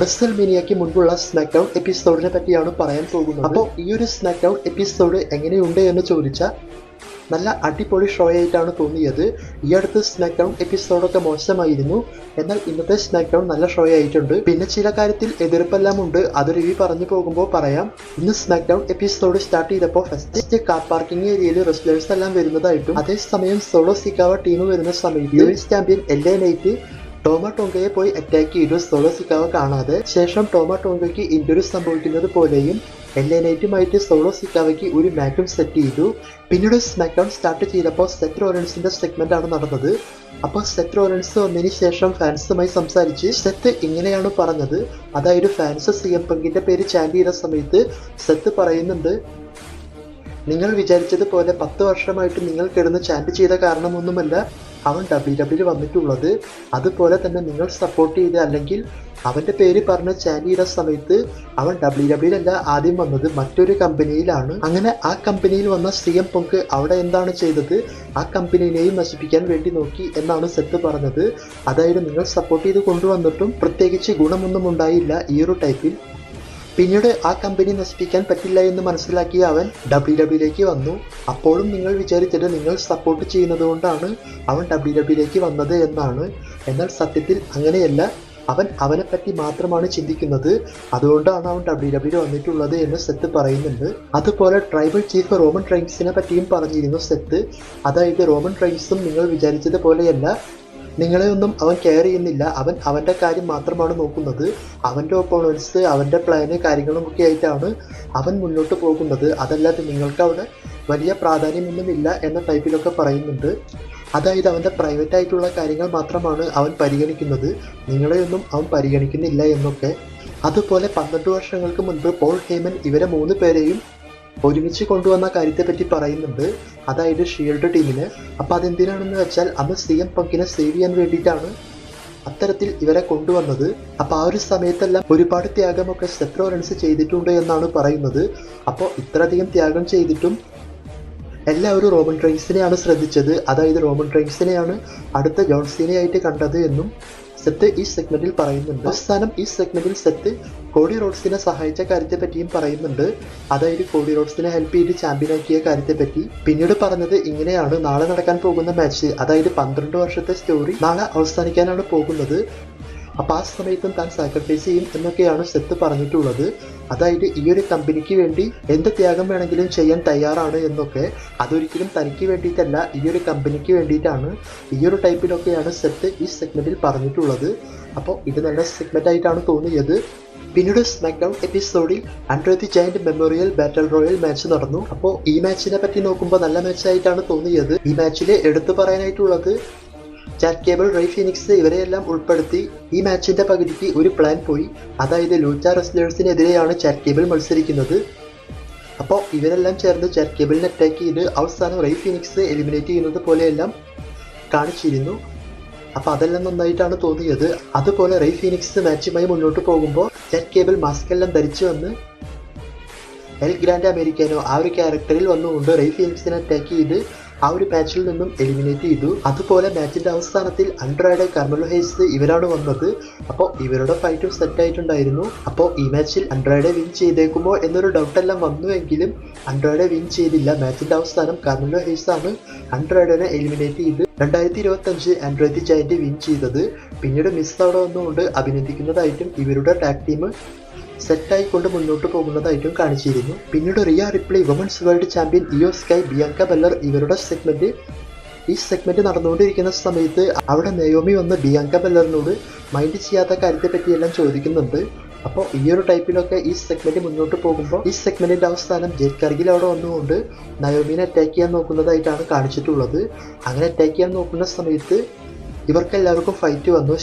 മീനിയയ്ക്ക് മുൻപുള്ള smack down എപ്പിസോഡിനെ പറ്റിയാണ് പറയാൻ പോകുന്നത്. അപ്പോൾ ഈ ഒരു സ്മാക്ക് ഡൗൺ എപ്പിസോഡ് എങ്ങനെയുണ്ട് എന്ന് ചോദിച്ചാൽ നല്ല അടിപൊളി ഷോ ആയിട്ടാണ് തോന്നിയത്. ഈ അടുത്ത് സ്നാക്ക് ഡൗൺ എപ്പിസോഡൊക്കെ മോശമായിരുന്നു. എന്നാൽ ഇന്നത്തെ സ്നാക്ക് ഡൗൺ നല്ല ഷോ ആയിട്ടുണ്ട്. പിന്നെ ചില കാര്യത്തിൽ എതിർപ്പെല്ലാം ഉണ്ട്. അത് റിവ്യൂ പറഞ്ഞു പോകുമ്പോൾ പറയാം. ഇന്ന് സ്നാക്ക് ഡൗൺ എപ്പിസോഡ് സ്റ്റാർട്ട് ചെയ്തപ്പോൾ ഫസ്റ്റ് കാർ പാർക്കിംഗ് ഏരിയയിൽ റെസ്ലേഴ്സ് എല്ലാം വരുന്നതായിട്ടും അതേസമയം സോളോ സിക്കാവ ടീം വരുന്ന സമയത്ത് champion L A Knight Tama പോയി അറ്റാക്ക് ചെയ്തു. സോളോ സിക്കാവ കാണാതെ ശേഷം ടോമ ടോങ്കയ്ക്ക് സംഭവിക്കുന്നത് പോലെയും എല്ലേനൈറ്റുമായിട്ട് സോളോ സിക്കാവയ്ക്ക് ഒരു മാറ്റും സെറ്റ് ചെയ്തു. പിന്നീട് സ്മാക്ക് ഡൗൺ സ്റ്റാർട്ട് ചെയ്തപ്പോൾ സെറ്റ് റോറൻസിന്റെ സെഗ്മെന്റ് ആണ് നടന്നത്. അപ്പോൾ സെറ്റ് റോറൻസ് വന്നതിന് ശേഷം ഫാൻസുമായി സംസാരിച്ച് സെത്ത് ഇങ്ങനെയാണ് പറഞ്ഞത്? അതായത് ഫാൻസ് സി എം പങ്കിന്റെ പേര് ചാൻഡ് ചെയ്ത സമയത്ത് സെത്ത് പറയുന്നുണ്ട് നിങ്ങൾ വിചാരിച്ചതുപോലെ പത്ത് വർഷമായിട്ട് നിങ്ങൾ കിടന്ന് ചാൻഡ് ചെയ്ത കാരണമൊന്നുമല്ല. അവൻ ഡബ്ല്യു ഡബ്ല്യു വന്നിട്ടുള്ളത്. അതുപോലെ തന്നെ നിങ്ങൾ സപ്പോർട്ട് ചെയ്ത് അല്ലെങ്കിൽ അവന്റെ പേര് പറഞ്ഞ് ചാൻഡ് സമയത്ത് അവൻ ഡബ്ല്യു ഡബ്ല്യുലല്ല ആദ്യം വന്നത് മറ്റൊരു കമ്പനിയിലാണ് അങ്ങനെ ആ കമ്പനിയിൽ വന്ന സി എം പൊങ്ക് അവിടെ എന്താണ് ചെയ്തത്? ആ കമ്പനിയെയും നശിപ്പിക്കാൻ വേണ്ടി നോക്കി എന്നാണ് സെത്ത് പറഞ്ഞത്. അതായത് നിങ്ങൾ സപ്പോർട്ട് ചെയ്ത് കൊണ്ടുവന്നിട്ടും പ്രത്യേകിച്ച് ഗുണമൊന്നും ഉണ്ടായില്ല ഈ ഒരു ടൈപ്പിൽ പിന്നീട് ആ കമ്പനി നശിപ്പിക്കാൻ പറ്റില്ല എന്ന് മനസ്സിലാക്കിയ അവൻ ഡബ്ല്യു ഡബ്ല്യുലേക്ക് വന്നു. അപ്പോഴും നിങ്ങൾ വിചാരിച്ചത് നിങ്ങൾ സപ്പോർട്ട് ചെയ്യുന്നത് കൊണ്ടാണ് അവൻ ഡബ്ല്യു ഡബ്ല്യുലേക്ക് വന്നത് എന്നാണ്. എന്നാൽ സത്യത്തിൽ അങ്ങനെയല്ല. അവൻ അവനെപ്പറ്റി പറ്റി മാത്രമാണ് ചിന്തിക്കുന്നത്. അതുകൊണ്ടാണ് അവൻ ഡബ്ല്യു ഡബ്ല്യു വന്നിട്ടുള്ളത് എന്ന് സെത്ത് പറയുന്നുണ്ട്. അതുപോലെ ട്രൈബൽ ചീഫ് റോമൻ ട്രൈൻസിനെ പറ്റിയും പറഞ്ഞിരുന്നു സെത്ത്. അതായത് റോമൻ ട്രൈൻസും നിങ്ങൾ വിചാരിച്ചതുപോലെയല്ല നിങ്ങളെ ഒന്നും അവൻ കെയർ ചെയ്യുന്നില്ല. അവൻ അവന്റെ കാര്യം മാത്രമാണ് നോക്കുന്നത്. അവന്റെ ഒപ്പോണൻസ് അവന്റെ പ്ലാന് കാര്യങ്ങളും ഒക്കെ ആയിട്ടാണ് അവൻ മുന്നോട്ട് പോകുന്നത്. അതല്ലാതെ നിങ്ങൾക്ക് അവിടെ വലിയ പ്രാധാന്യമൊന്നുമില്ല എന്ന ടൈപ്പിലൊക്കെ പറയുന്നുണ്ട്. അതായത് അവന്റെ പ്രൈവറ്റ് ആയിട്ടുള്ള കാര്യങ്ങൾ മാത്രമാണ് അവൻ പരിഗണിക്കുന്നത്. നിങ്ങളെയൊന്നും അവൻ പരിഗണിക്കുന്നില്ല എന്നൊക്കെ. അതുപോലെ പന്ത്രണ്ട് വർഷങ്ങൾക്ക് മുൻപ് പോൾ ഹേമൻ ഇവരെ മൂന്ന് പേരെയും ഒരുമിച്ച് കൊണ്ടുവന്ന കാര്യത്തെപ്പറ്റി പറയുന്നുണ്ട്. അതായത് ഷീൽഡ് ടീമിന്. അപ്പോൾ അതെന്തിനാണെന്ന് വെച്ചാൽ അന്ന് സി എം പങ്കിനെ സേവ് ചെയ്യാൻ വേണ്ടിയിട്ടാണ് അത്തരത്തിൽ ഇവരെ കൊണ്ടുവന്നത്. അപ്പോൾ ആ ഒരു സമയത്തെല്ലാം ഒരുപാട് ത്യാഗമൊക്കെ സെത്രോറൻസ് ചെയ്തിട്ടുണ്ട് എന്നാണ് പറയുന്നത്. അപ്പോൾ ഇത്രയധികം ത്യാഗം ചെയ്തിട്ടും എല്ലാവരും റോമൻ റൈൻസിനെയാണ് ശ്രദ്ധിച്ചത്. അതായത് റോമൻ റൈൻസിനെയാണ് അടുത്ത ജോൺസിനെയായിട്ട് കണ്ടത് എന്നും സെത്ത് ഈ സെഗ്മെന്റിൽ പറയുന്നുണ്ട്. അവസാനം ഈ സെഗ്മെന്റിൽ സെത്ത് കോഡി റോഡ്സിനെ സഹായിച്ച കാര്യത്തെ പറ്റിയും പറയുന്നുണ്ട്. അതായത് കോഡി റോഡ്സിനെ ഹെൽപ്പ് ചെയ്ത് ചാമ്പ്യൻ ആക്കിയ കാര്യത്തെ പറ്റി പിന്നീട് പറഞ്ഞത് ഇങ്ങനെയാണ്. നാളെ നടക്കാൻ പോകുന്ന മാച്ച് അതായത് പന്ത്രണ്ട് വർഷത്തെ സ്റ്റോറി നാളെ അവസാനിക്കാനാണ് പോകുന്നത്. അപ്പോൾ ആ സമയത്തും താൻ സാക്രിഫൈസ് ചെയ്യും എന്നൊക്കെയാണ് സെത്ത് പറഞ്ഞിട്ടുള്ളത്. അതായത് ഈ ഒരു കമ്പനിക്ക് വേണ്ടി എന്ത് ത്യാഗം വേണമെങ്കിലും ചെയ്യാൻ തയ്യാറാണ് എന്നൊക്കെ അതൊരിക്കലും തനിക്ക് വേണ്ടിയിട്ടല്ല ഈ ഒരു കമ്പനിക്ക് വേണ്ടിയിട്ടാണ് ഈ ഒരു ടൈപ്പിലൊക്കെയാണ് സെത്ത് ഈ സെഗ്മെന്റിൽ പറഞ്ഞിട്ടുള്ളത്. അപ്പോൾ ഇത് നല്ല സെഗ്മെന്റ് ആയിട്ടാണ് തോന്നിയത്. പിന്നീട് സ്മാക്ക് ഡൗൺ എപ്പിസോഡിൽ Andre the Giant memorial battle royal match നടന്നു. അപ്പോൾ ഈ മാച്ചിനെ പറ്റി നോക്കുമ്പോൾ നല്ല മാച്ചായിട്ടാണ് തോന്നിയത്. ഈ മാച്ചിൽ എടുത്തു പറയാനായിട്ടുള്ളത് ചാറ്റ് കേബിൾ റൈ ഫിനിക്സ് ഇവരെയെല്ലാം ഉൾപ്പെടുത്തി ഈ മാച്ചിന്റെ പകുതിക്ക് ഒരു പ്ലാൻ പോയി. അതായത് ലൂച്ച റെസ്ലേഴ്സിനെതിരെയാണ് ചാറ്റ് കേബിൾ മത്സരിക്കുന്നത്. അപ്പോൾ ഇവരെല്ലാം ചേർന്ന് ചാറ്റ് കേബിളിനെ അറ്റാക്ക് ചെയ്ത് അവസാനം റൈ ഫിനിക്സ് എലിമിനേറ്റ് ചെയ്യുന്നത് പോലെയെല്ലാം കാണിച്ചിരുന്നു. അപ്പോൾ അതെല്ലാം നന്നായിട്ടാണ് തോന്നിയത്. അതുപോലെ റൈ ഫിനിക്സ് മാച്ചുമായി മുന്നോട്ട് പോകുമ്പോൾ ചാറ്റ് കേബിൾ മാസ്ക് എല്ലാം ധരിച്ചു വന്ന് എൽ ഗ്രാൻഡ് അമേരിക്കാനോ ആ ഒരു ക്യാരക്ടറിൽ വന്നുകൊണ്ട് റൈ ഫിനിക്സിനെ അറ്റാക്ക് ചെയ്ത് ആ ഒരു മാച്ചിൽ നിന്നും എലിമിനേറ്റ് ചെയ്തു. അതുപോലെ മാച്ചിന്റെ അവസാനത്തിൽ അൻഡ്രോയുടെ കർമലോ ഹേസ് ഇവരാണ് വന്നത്. അപ്പോൾ ഇവരുടെ ഫൈറ്റും സെറ്റ് ആയിട്ടുണ്ടായിരുന്നു. അപ്പോൾ ഈ മാച്ചിൽ അൻഡ്രോയുടെ വിൻ ചെയ്തേക്കുമോ എന്നൊരു ഡൗട്ട് എല്ലാം വന്നുവെങ്കിലും അൻഡ്രോയുടെ വിൻ ചെയ്തില്ല. മാച്ചിന്റെ അവസാനം കർമലോ ഹേസ് ആണ് അൻഡ്രോയിഡിനെ എലിമിനേറ്റ് ചെയ്ത് രണ്ടായിരത്തി ഇരുപത്തി അഞ്ച് ആൻഡ്രോയിഡ് ജയന്റ് വിൻ ചെയ്തത്. പിന്നീട് മിസ് അവിടെ വന്നുകൊണ്ട് അഭിനന്ദിക്കുന്നതായിട്ടും ഇവരുടെ ടാക് ടീം സെറ്റായിക്കൊണ്ട് മുന്നോട്ട് പോകുന്നതായിട്ടും കാണിച്ചിരുന്നു. പിന്നീട് Rhea Ripley women's world champion Iyo Sky Bianca Belair ഇവരുടെ സെഗ്മെന്റ് ഈ സെഗ്മെന്റ് നടന്നുകൊണ്ടിരിക്കുന്ന സമയത്ത് അവിടെ നയോമി വന്ന് ബിയാങ്ക ബെല്ലറിനോട് മൈൻഡ് ചെയ്യാത്ത കാര്യത്തെ പറ്റിയെല്ലാം ചോദിക്കുന്നുണ്ട്. അപ്പോൾ ഈ ഒരു ടൈപ്പിലൊക്കെ ഈ സെഗ്മെന്റ് മുന്നോട്ട് പോകുമ്പോൾ ഈ സെഗ്മെന്റിന്റെ അവസാനം ജെറ്റ് കർഗിൽ അവിടെ വന്നുകൊണ്ട് നയോമിനെ അറ്റാക്ക് ചെയ്യാൻ നോക്കുന്നതായിട്ടാണ് കാണിച്ചിട്ടുള്ളത്. അങ്ങനെ അറ്റാക്ക് ചെയ്യാൻ നോക്കുന്ന സമയത്ത് ഇവർക്കെല്ലാവർക്കും ഫൈറ്റ് വന്നു.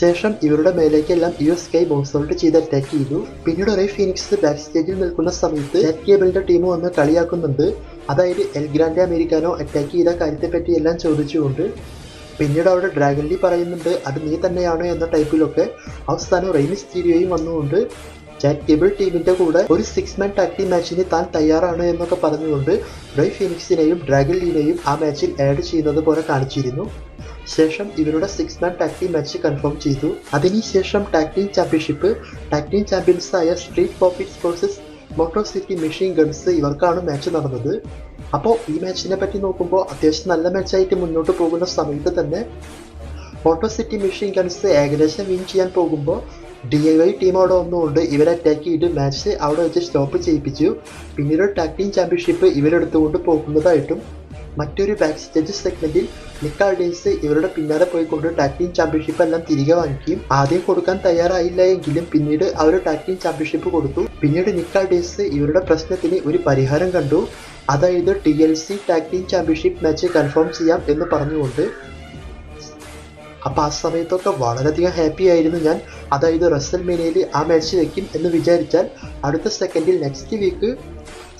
ശേഷം ഇവരുടെ മേലേക്കെല്ലാം യു എസ് കൈ ബോൺസോൾട്ട് ചെയ്ത് അറ്റാക്ക് ചെയ്തു. പിന്നീട് റേ ഫീനിക്സ് ബാക്ക് സ്റ്റേജിൽ നിൽക്കുന്ന സമയത്ത് കേബിളിന്റെ ടീം വന്ന് കളിയാക്കുന്നുണ്ട്. അതായത് എൽ ഗ്രാൻഡ് അമേരിക്കാനോ അറ്റാക്ക് ചെയ്ത കാര്യത്തെപ്പറ്റി എല്ലാം ചോദിച്ചുകൊണ്ട് പിന്നീട് അവിടെ ഡ്രാഗൺലി പറയുന്നുണ്ട് അത് നീ തന്നെയാണോ? എന്ന ടൈപ്പിലൊക്കെ അവസാനം റെയിൻ സ്റ്റീരിയോയും വന്നുകൊണ്ട് ചാറ്റ് കേബിൾ ടീമിന്റെ കൂടെ ഒരു സിക്സ് മാൻ ടാക്ടി മാച്ചിന് താൻ തയ്യാറാണ് എന്നൊക്കെ പറഞ്ഞുകൊണ്ട് ബ്രൈ ഫിനിക്സിനെയും ഡ്രാഗൺ ലീനെയും ആ മാച്ചിൽ ആഡ് ചെയ്യുന്നത് പോലെ കാണിച്ചിരുന്നു. ശേഷം ഇവരുടെ six man tag team match confirm ചെയ്തു. അതിനുശേഷം tag team championship tag team ചാമ്പ്യൻസായ Street Profits versus Motor City Machine Guns ഇവർക്കാണ് match നടന്നത്. അപ്പോൾ ഈ മാച്ചിനെ പറ്റി നോക്കുമ്പോൾ അത്യാവശ്യം നല്ല മാച്ചായിട്ട് മുന്നോട്ട് പോകുന്ന സമയത്ത് തന്നെ മോട്ടോ സിറ്റി മെഷീൻ ഗൺസ് ഏകദേശം വിൻ ചെയ്യാൻ പോകുമ്പോൾ ഡി ഐ വൈ ടീം അവിടെ ഒന്നുകൊണ്ട് ഇവരെ അറ്റാക്ക് ചെയ്ത് മാച്ച് അവിടെ വെച്ച് സ്റ്റോപ്പ് ചെയ്യിപ്പിച്ചു. പിന്നീട് ടാക് ടീം ചാമ്പ്യൻഷിപ്പ് ഇവരെടുത്തുകൊണ്ട് പോകുന്നതായിട്ടും മറ്റൊരു ബാക്ക് സ്റ്റേജ് സെഗ്മെന്റിൽ നിക്കാൾഡീൻസ് ഇവരുടെ പിന്നാലെ പോയിക്കൊണ്ട് ടാക് ടീം ചാമ്പ്യൻഷിപ്പ് എല്ലാം തിരികെ വാങ്ങിക്കുകയും ആദ്യം കൊടുക്കാൻ തയ്യാറായില്ല എങ്കിലും പിന്നീട് അവർ ടാക് ടീം ചാമ്പ്യൻഷിപ്പ് കൊടുത്തു. പിന്നീട് നിക്കാൾഡീൻസ് ഇവരുടെ പ്രശ്നത്തിന് ഒരു പരിഹാരം കണ്ടു. അതായത് T L C tag team championship match confirm ചെയ്യാം എന്ന് പറഞ്ഞുകൊണ്ട്. അപ്പോൾ ആ സമയത്തൊക്കെ വളരെയധികം ഹാപ്പി ആയിരുന്നു ഞാൻ. അതായത് റസൽ മേനയിൽ ആ മാച്ച് വെക്കും എന്ന് വിചാരിച്ചാൽ അടുത്ത സെക്കൻഡിൽ നെക്സ്റ്റ് വീക്ക്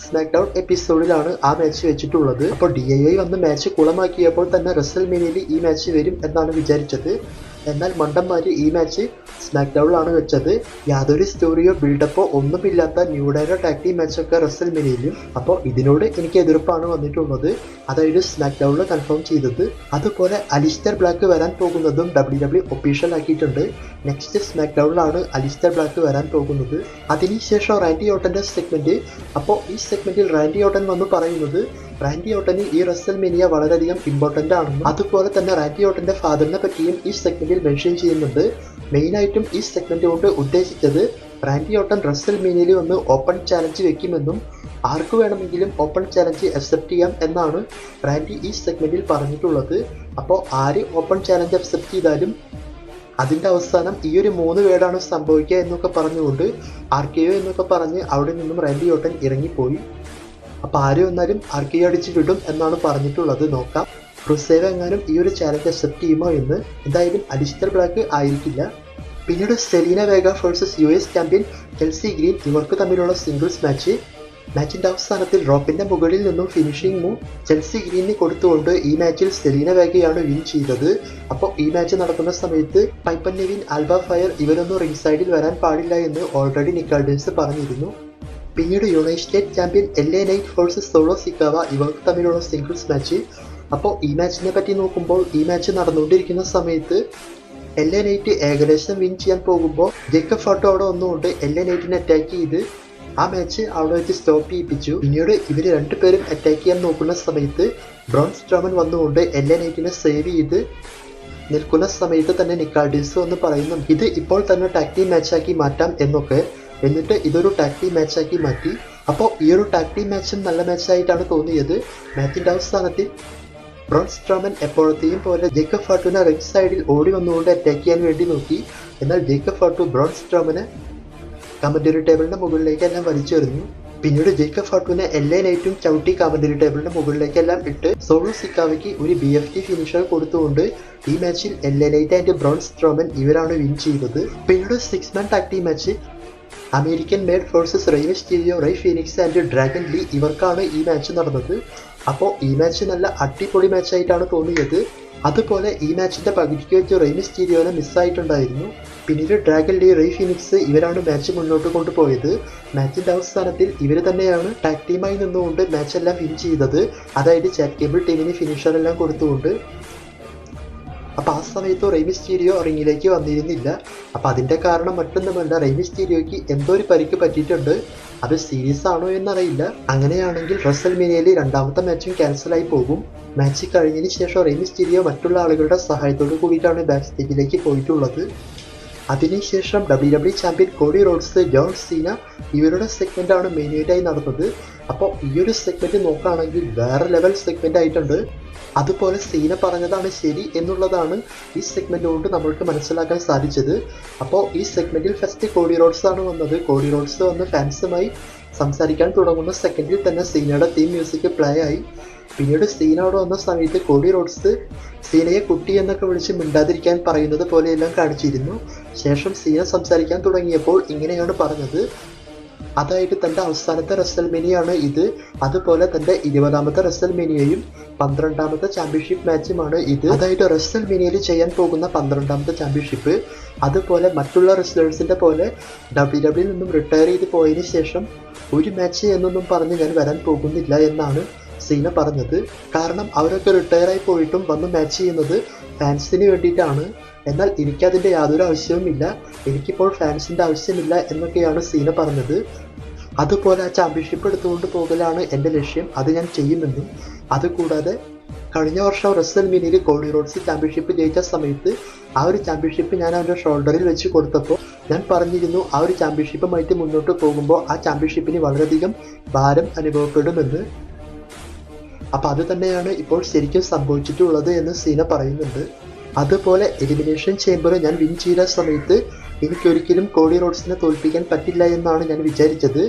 സ്മാക്ഡൗൺ എപ്പിസോഡിലാണ് ആ മാച്ച് വെച്ചിട്ടുള്ളത്. അപ്പോൾ ഡി ഐ ഐ വന്ന് മാച്ച് കുളമാക്കിയപ്പോൾ തന്നെ റസൽ മേനയിൽ ഈ മാച്ച് വരും എന്നാണ് വിചാരിച്ചത്. എന്നാൽ മണ്ടന്മാർ ഈ മാച്ച് സ്മാക്ഡൗണിലാണ് വെച്ചത്. യാതൊരു സ്റ്റോറിയോ ബിൽഡപ്പോ ഒന്നുമില്ലാത്ത ന്യൂഡേയുടെ ടാക്ടി മാച്ചൊക്കെ റസൽ മിനിയിലും അപ്പോൾ ഇതിനോട് എനിക്ക് എതിർപ്പാണ് വന്നിട്ടുള്ളത്. അതായത് സ്മാക്ഡൗണിൽ കൺഫേം ചെയ്തത്. അതുപോലെ അലിസ്റ്റർ ബ്ലാക്ക് വരാൻ പോകുന്നതും ഡബ്ല്യു ഡബ്ല്യു ഒഫീഷ്യൽ ആക്കിയിട്ടുണ്ട്. നെക്സ്റ്റ് സ്മാക്ക് ഡൗണിലാണ് അലിസ്റ്റർ ബ്ലാക്ക് വരാൻ പോകുന്നത്. അതിനുശേഷം റാൻഡി ഓട്ടന്റെ സെഗ്മെന്റ് അപ്പോൾ ഈ സെഗ്മെന്റിൽ റാൻഡി ഓട്ടൻ വന്ന് പറയുന്നത് റാൻഡി ഓട്ടന് ഈ റസൽ മിനിയ വളരെയധികം ഇമ്പോർട്ടന്റ് ആണ് അതുപോലെ തന്നെ റാൻഡി ഓട്ടന്റെ ഫാദറിനെ പറ്റിയും ഈ സെഗ്മെന്റിൽ മെൻഷൻ ചെയ്യുന്നുണ്ട്. മെയിനായിട്ടും ഈ സെഗ്മെന്റ് കൊണ്ട് ഉദ്ദേശിച്ചത് റാൻഡി ഓട്ടൻ റസൽ മീനിയയിൽ വന്ന് ഓപ്പൺ ചാലഞ്ച് വെക്കുമെന്നും ആർക്ക് വേണമെങ്കിലും ഓപ്പൺ ചാലഞ്ച് അക്സെപ്റ്റ് ചെയ്യാം എന്നാണ് റാൻഡി ഈ സെഗ്മെന്റിൽ പറഞ്ഞിട്ടുള്ളത്. അപ്പോൾ ആര് ഓപ്പൺ ചാലഞ്ച് അക്സെപ്റ്റ് ചെയ്താലും അതിന്റെ അവസാനം ഈ ഒരു മൂന്ന് പേരാണ് സംഭവിക്കുക എന്നൊക്കെ പറഞ്ഞുകൊണ്ട് ആർ കെ ഒ എന്നൊക്കെ പറഞ്ഞ് അവിടെ നിന്നും റെൻഡി ഓട്ടൻ ഇറങ്ങിപ്പോയി. അപ്പോൾ ആര് വന്നാലും ആർ കെ ഒ അടിച്ച് വിടും എന്നാണ് പറഞ്ഞിട്ടുള്ളത്. നോക്കാം. റുസേവ് എങ്ങാനും ഈ ഒരു ചാലഞ്ച് അക്സെപ്റ്റ് ചെയ്യുമോ എന്ന്. എന്തായാലും അഡീഷണൽ ബ്ലാക്ക് ആയിരിക്കില്ല. പിന്നീട് Zelina Vega versus U S champion Chelsea Green ഇവർക്ക് തമ്മിലുള്ള സിംഗിൾസ് മാച്ച് മാച്ചിന്റെ അവസാനത്തിൽ റോപ്പിന്റെ മുകളിൽ നിന്നും ഫിനിഷിംഗ് മൂവ് ചെൽസി ഗ്രീനിന് കൊടുത്തുകൊണ്ട് ഈ മാച്ചിൽ സെലീന വേഗയാണ് വിൻ ചെയ്തത്. അപ്പോൾ ഈ മാച്ച് നടക്കുന്ന സമയത്ത് പൈപ്പൻ നെവിൻ ആൽബ ഫയർ ഇവരൊന്നും റിംഗ് സൈഡിൽ വരാൻ പാടില്ല എന്ന് ഓൾറെഡി നിക്കാൾഡേഴ്സ് പറഞ്ഞിരുന്നു. പിന്നീട് united champion L A Knight versus Solo Sikoa ഇവർക്ക് തമ്മിലുള്ള സിംഗിൾസ് മാച്ച് അപ്പോൾ ഈ മാച്ചിനെ പറ്റി നോക്കുമ്പോൾ ഈ മാച്ച് നടന്നുകൊണ്ടിരിക്കുന്ന സമയത്ത് എൽ എ നൈറ്റ് ഏകദേശം വിൻ ചെയ്യാൻ പോകുമ്പോൾ ജേക്കബ് ഫോട്ടോ അവിടെ ഒന്നുകൊണ്ട് എൽ എ നൈറ്റിനെ അറ്റാക്ക് ചെയ്ത് ആ മാച്ച് അവിടെ വെച്ച് സ്റ്റോപ്പ് ചെയ്യിപ്പിച്ചു പിന്നീട് ഇവർ രണ്ടുപേരും അറ്റാക്ക് ചെയ്യാൻ നോക്കുന്ന സമയത്ത് ബ്രോൺ സ്ട്രോമൻ വന്നുകൊണ്ട് എല്ലാ നൈറ്റിനെ സേവ് ചെയ്ത് നിൽക്കുന്ന സമയത്ത് തന്നെ നിക്കാൾഡീസ് എന്ന് പറയുന്നു ഇത് ഇപ്പോൾ തന്നെ ടാക്ടി മാച്ചാക്കി മാറ്റാം എന്നൊക്കെ. എന്നിട്ട് ഇതൊരു ടാക്ടി മാച്ചാക്കി മാറ്റി. അപ്പോൾ ഈ ഒരു ടാക്ടി മാച്ചും നല്ല മാച്ചായിട്ടാണ് തോന്നിയത്. മാച്ചിന്റെ അവസാനത്തിൽ ബ്രോൺ സ്ട്രോമൻ എപ്പോഴത്തെയും പോലെ ജേക്കബ് ഫാട്ടുവിനെ റെഡ് സൈഡിൽ ഓടി വന്നുകൊണ്ട് അറ്റാക്ക് ചെയ്യാൻ വേണ്ടി നോക്കി. എന്നാൽ ജേക്കബ് ഫാട്ടു ബ്രോൺ സ്ട്രോമനെ കമന്ററി ടേബിളിന്റെ മുകളിലേക്ക് എല്ലാം വലിച്ചെറിഞ്ഞു പിന്നീട് ജേക്കബ് ഫാട്ടുവിനെ എല്ലാ നൈറ്റും ചവിട്ടി കമന്ററി ടേബിളിന്റെ മുകളിലേക്ക് എല്ലാം ഇട്ട് സോളു സിക്കാവയ്ക്ക് ഒരു ബി എഫ് ടി ഫിനിഷർ കൊടുത്തുകൊണ്ട് ഈ മാച്ചിൽ L A Knight and Braun Strowman ഇവരാണ് വിൻ ചെയ്തത്. പിന്നീട് six man tag team match American Made versus Rey Mysterio Rey Fenix and Dragon Lee ഇവർക്കാണ് ഈ മാച്ച് നടന്നത്. അപ്പോൾ ഈ മാച്ച് നല്ല അടിപൊളി മാച്ചായിട്ടാണ് തോന്നിയത്. അതുപോലെ ഈ മാച്ചിന്റെ പകുതിക്ക് വെച്ച് റൈ മിസ്റ്റീരിയോനെ മിസ്സായിട്ടുണ്ടായിരുന്നു. പിന്നീട് ഡ്രാഗൺ ലീ റെയ് ഫിനിക്സ് ഇവരാണ് മാച്ച് മുന്നോട്ട് കൊണ്ടുപോയത്. മാച്ചിന്റെ അവസാനത്തിൽ ഇവർ തന്നെയാണ് ടാക് ടീമായി നിന്നുകൊണ്ട് മാച്ച് എല്ലാം വിൻ ചെയ്തത്. അതായത് ചാരിറ്റബിൾ ടീമിന് ഫിനിഷർ എല്ലാം കൊടുത്തുകൊണ്ട്. അപ്പൊ ആ സമയത്ത് റെയ്മിസ്റ്റീരിയോ റിങ്ങിലേക്ക് വന്നിരുന്നില്ല. അപ്പൊ അതിന്റെ കാരണം മറ്റൊന്നുമല്ല റെയ്മിസ്റ്റീരിയോയ്ക്ക് എന്തോ ഒരു പരിക്ക് പറ്റിയിട്ടുണ്ട്. അത് സീരീസ് ആണോ എന്നറിയില്ല. അങ്ങനെയാണെങ്കിൽ റസൽ മീനിയയിൽ രണ്ടാമത്തെ മാച്ചും ക്യാൻസൽ ആയി പോകും. മാച്ച് കഴിഞ്ഞതിന് ശേഷം റെയ്മിസ്റ്റീരിയോ മറ്റുള്ള ആളുകളുടെ സഹായത്തോടു കൂടിയിട്ടാണ് ബാക്ക് സ്റ്റേജിലേക്ക് പോയിട്ടുള്ളത് അതിനുശേഷം W W champion Cody Rhodes John Cena ഇവരുടെ സെഗ്മെന്റ് ആണ് മെയിനായിട്ടായി നടന്നത്. അപ്പോൾ ഈ ഒരു സെഗ്മെന്റ് നോക്കുകയാണെങ്കിൽ വേറെ ലെവൽ സെഗ്മെന്റ് ആയിട്ടുണ്ട്. അതുപോലെ സീന പറഞ്ഞതാണ് ശരി എന്നുള്ളതാണ് ഈ സെഗ്മെന്റ് കൊണ്ട് നമ്മൾക്ക് മനസ്സിലാക്കാൻ സാധിച്ചത്. അപ്പോൾ ഈ സെഗ്മെന്റിൽ ഫസ്റ്റ് കോഡി റോഡ്സ് ആണ് വന്നത്. കോഡി റോഡ്സ് വന്ന് ഫാൻസുമായി സംസാരിക്കാൻ തുടങ്ങുന്ന സെക്കൻഡിൽ തന്നെ സീനയുടെ തീം മ്യൂസിക് പ്ലേ ആയി. പിന്നീട് സീന അവിടെ വന്ന സമയത്ത് കോഡി റോഡ്സ് സീനയെ കുട്ടി എന്നൊക്കെ വിളിച്ച് മിണ്ടാതിരിക്കാൻ പറയുന്നത് പോലെയെല്ലാം കാണിച്ചിരുന്നു. ശേഷം സീന സംസാരിക്കാൻ തുടങ്ങിയപ്പോൾ ഇങ്ങനെയാണ് പറഞ്ഞത്. അതായത് തന്റെ അവസാനത്തെ റെസൽമേനിയാണ് ഇത്. അതുപോലെ തന്റെ ഇരുപതാമത്തെ റെസൽമേനിയയും പന്ത്രണ്ടാമത്തെ ചാമ്പ്യൻഷിപ്പ് മാച്ചുമാണ് ഇത്. അതായത് റെസൽമേനിയയിൽ ചെയ്യാൻ പോകുന്ന പന്ത്രണ്ടാമത്തെ ചാമ്പ്യൻഷിപ്പ് അതുപോലെ മറ്റുള്ള റെസ്ലേഴ്സിന്റെ പോലെ ഡബ്ല്യു ഡബ്ല്യു നിന്നും റിട്ടയർ ചെയ്ത് പോയതിന് ശേഷം ഒരു മാച്ച് എന്നൊന്നും പറഞ്ഞ് ഞാൻ വരാൻ പോകുന്നില്ല എന്നാണ് സീന പറഞ്ഞത്. കാരണം അവരൊക്കെ റിട്ടയറായി പോയിട്ടും വന്ന് മാച്ച് ചെയ്യുന്നത് ഫാൻസിന് വേണ്ടിയിട്ടാണ്. എന്നാൽ എനിക്കതിന്റെ യാതൊരു ആവശ്യവുമില്ല. എനിക്കിപ്പോൾ ഫാൻസിന്റെ ആവശ്യമില്ല എന്നൊക്കെയാണ് സീന പറഞ്ഞത്. അതുപോലെ ആ ചാമ്പ്യൻഷിപ്പ് എടുത്തുകൊണ്ട് പോകലാണ് എന്റെ ലക്ഷ്യം. അത് ഞാൻ ചെയ്യുമെന്നും അതുകൂടാതെ കഴിഞ്ഞ വർഷം റസൽ മിനിയിൽ കോളി റോഡ്സ് ചാമ്പ്യൻഷിപ്പ് ജയിച്ച സമയത്ത് ആ ഒരു ചാമ്പ്യൻഷിപ്പ് ഞാൻ അവന്റെ ഷോൾഡറിൽ വെച്ച് കൊടുത്തപ്പോൾ ഞാൻ പറഞ്ഞിരുന്നു ആ ഒരു ചാമ്പ്യൻഷിപ്പുമായിട്ട് മുന്നോട്ട് പോകുമ്പോൾ ആ ചാമ്പ്യൻഷിപ്പിന് വളരെയധികം ഭാരം അനുഭവപ്പെടുമെന്ന്. അപ്പോൾ അത് തന്നെയാണ് ഇപ്പോൾ ശരിക്കും സംഭവിച്ചിട്ടുള്ളത് എന്ന് സീന പറയുന്നുണ്ട്. അതുപോലെ എലിമിനേഷൻ ചേംബർ ഞാൻ വിൻ ചെയ്ത സമയത്ത് എനിക്കൊരിക്കലും കോഡി റോഡ്സിനെ തോൽപ്പിക്കാൻ പറ്റില്ല എന്നാണ് ഞാൻ വിചാരിച്ചത്.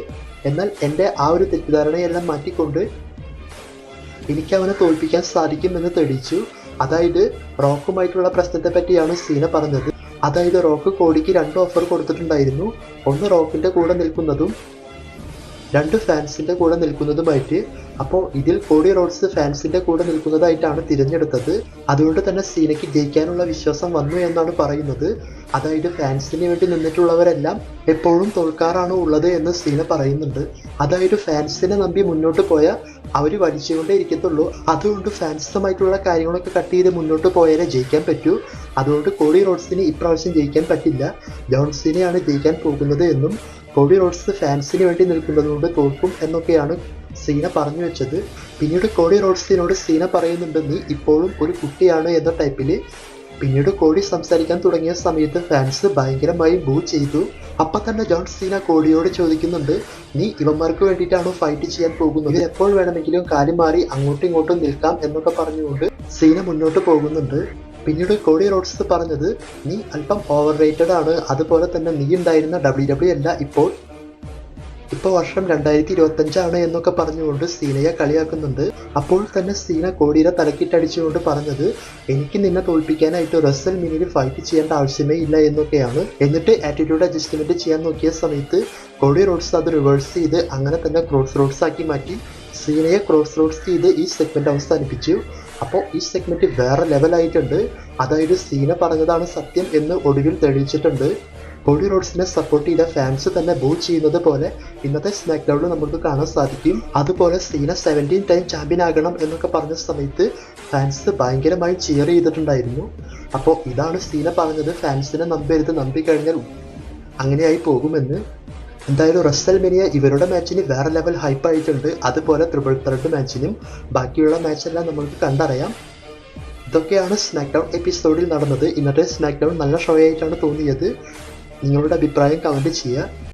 എന്നാൽ എന്റെ ആ ഒരു തെറ്റിദ്ധാരണയെല്ലാം മാറ്റിക്കൊണ്ട് എനിക്ക് അവനെ തോൽപ്പിക്കാൻ സാധിക്കുമെന്ന് തെളിയിച്ചു. അതായത് റോക്കുമായിട്ടുള്ള പ്രശ്നത്തെ പറ്റിയാണ് സീന പറഞ്ഞത്. അതായത് റോക്ക് കോടിക്ക് രണ്ട് ഓഫർ കൊടുത്തിട്ടുണ്ടായിരുന്നു. ഒന്ന് റോക്കിന്റെ കൂടെ നിൽക്കുന്നതും രണ്ട് ഫാൻസിന്റെ കൂടെ നിൽക്കുന്നതുമായിട്ട് അപ്പോൾ ഇതിൽ കോടി റോഡ്സ് ഫാൻസിന്റെ കൂടെ നിൽക്കുന്നതായിട്ടാണ് തിരഞ്ഞെടുത്തത്. അതുകൊണ്ട് തന്നെ സീനയ്ക്ക് ജയിക്കാനുള്ള വിശ്വാസം വന്നു എന്നാണ് പറയുന്നത്. അതായത് ഫാൻസിന് വേണ്ടി നിന്നിട്ടുള്ളവരെല്ലാം എപ്പോഴും തോൽക്കാറാണ് ഉള്ളത് എന്ന് സീന പറയുന്നുണ്ട്. അതായത് ഫാൻസിനെ നമ്പി മുന്നോട്ട് പോയാൽ അവർ വലിച്ചുകൊണ്ടേ ഇരിക്കത്തുള്ളൂ. അതുകൊണ്ട് ഫാൻസുമായിട്ടുള്ള കാര്യങ്ങളൊക്കെ കട്ട് ചെയ്ത് മുന്നോട്ട് പോയാലേ ജയിക്കാൻ പറ്റൂ. അതുകൊണ്ട് കോടി റോഡ്സിന് ഇപ്രാവശ്യം ജയിക്കാൻ പറ്റില്ല. ജോൺസിനെയാണ് ജയിക്കാൻ പോകുന്നത് എന്നും കോടി റോഡ്സ് ഫാൻസിന് വേണ്ടി നിൽക്കുന്നതുകൊണ്ട് തോൽക്കും എന്നൊക്കെയാണ് സീന പറഞ്ഞു വെച്ചത്. പിന്നീട് കോടി റോഡ്സിനോട് സീന പറയുന്നുണ്ട് നീ ഇപ്പോഴും ഒരു കുട്ടിയാണ് എന്ന ടൈപ്പിൽ പിന്നീട് കോടി സംസാരിക്കാൻ തുടങ്ങിയ സമയത്ത് ഫാൻസ് ഭയങ്കരമായി ബൂ ചെയ്തു. അപ്പം തന്നെ ജോൺ സീന കോടിയോട് ചോദിക്കുന്നുണ്ട് നീ ഇവന്മാർക്ക് വേണ്ടിയിട്ടാണോ ഫൈറ്റ് ചെയ്യാൻ പോകുന്നത്? എപ്പോൾ വേണമെങ്കിലും കാലി മാറി അങ്ങോട്ടും ഇങ്ങോട്ടും നിൽക്കാം എന്നൊക്കെ പറഞ്ഞുകൊണ്ട് സീന മുന്നോട്ട് പോകുന്നുണ്ട്. പിന്നീട് കോടി റോഡ്സ് പറഞ്ഞത് നീ അല്പം ഓവർ റേറ്റഡ് ആണ്. അതുപോലെ തന്നെ നീ ഉണ്ടായിരുന്ന ഡബ്ല്യു ഡബ്ല്യു അല്ല ഇപ്പോൾ ഇപ്പോൾ വർഷം രണ്ടായിരത്തി ഇരുപത്തഞ്ചാണ് എന്നൊക്കെ പറഞ്ഞുകൊണ്ട് സീനയെ കളിയാക്കുന്നുണ്ട്. അപ്പോൾ തന്നെ സീന കോടിയുടെ തലക്കിട്ടടിച്ചുകൊണ്ട് പറഞ്ഞത് എനിക്ക് നിന്നെ തോൽപ്പിക്കാനായിട്ട് റസൽ മിനിയിൽ ഫൈറ്റ് ചെയ്യേണ്ട ആവശ്യമേ ഇല്ല എന്നൊക്കെയാണ്. എന്നിട്ട് ആറ്റിറ്റ്യൂഡ് അഡ്ജസ്റ്റ്മെന്റ് ചെയ്യാൻ നോക്കിയ സമയത്ത് കോടി റോഡ്സ് അത് റിവേഴ്സ് ചെയ്ത് അങ്ങനെ തന്നെ ക്രോസ് റോഡ്സ് ആക്കി മാറ്റി സീനയെ ക്രോസ് റോഡ്സ് ചെയ്ത് ഈ സെഗ്മെന്റ് അവസാനിപ്പിച്ചു. അപ്പോൾ ഈ സെഗ്മെന്റ് വേറെ ലെവലായിട്ടുണ്ട് അതായത് സീന പറഞ്ഞതാണ് സത്യം എന്ന് ഒടുവിൽ തെളിയിച്ചിട്ടുണ്ട്. ബോഡി റോഡ്സിനെ സപ്പോർട്ട് ചെയ്ത ഫാൻസ് തന്നെ ബൂ ചെയ്യുന്നത് പോലെ ഇന്നത്തെ സ്മാക്ക് ഡൗണിൽ നമുക്ക് കാണാൻ സാധിക്കും. അതുപോലെ സീന സെവന്റീൻ ടൈം ചാമ്പ്യൻ ആകണം എന്നൊക്കെ പറഞ്ഞ സമയത്ത് ഫാൻസ് ഭയങ്കരമായി ചിയർ ചെയ്തിട്ടുണ്ടായിരുന്നു. അപ്പോൾ ഇതാണ് സീന പറഞ്ഞത് ഫാൻസിനെ നമ്പരുത് നമ്പിക്കഴിഞ്ഞാൽ അങ്ങനെയായി പോകുമെന്ന്. എന്തായാലും റസൽ മെനിയ ഇവരുടെ മാച്ചിന് വേറെ ലെവൽ ഹൈപ്പ് ആയിട്ടുണ്ട്. അതുപോലെ ത്രിപിൾ ത്രെഡ് മാച്ചിനും ബാക്കിയുള്ള മാച്ചെല്ലാം നമുക്ക് കണ്ടറിയാം. ഇതൊക്കെയാണ് സ്നാക്ക്ഡൗൺ എപ്പിസോഡിൽ നടന്നത്. ഇന്നത്തെ സ്നാക്ക്ഡൗൺ നല്ല ഷോ ആയിട്ടാണ് തോന്നിയത്. നിങ്ങളുടെ അഭിപ്രായം കമന്റ് ചെയ്യുക.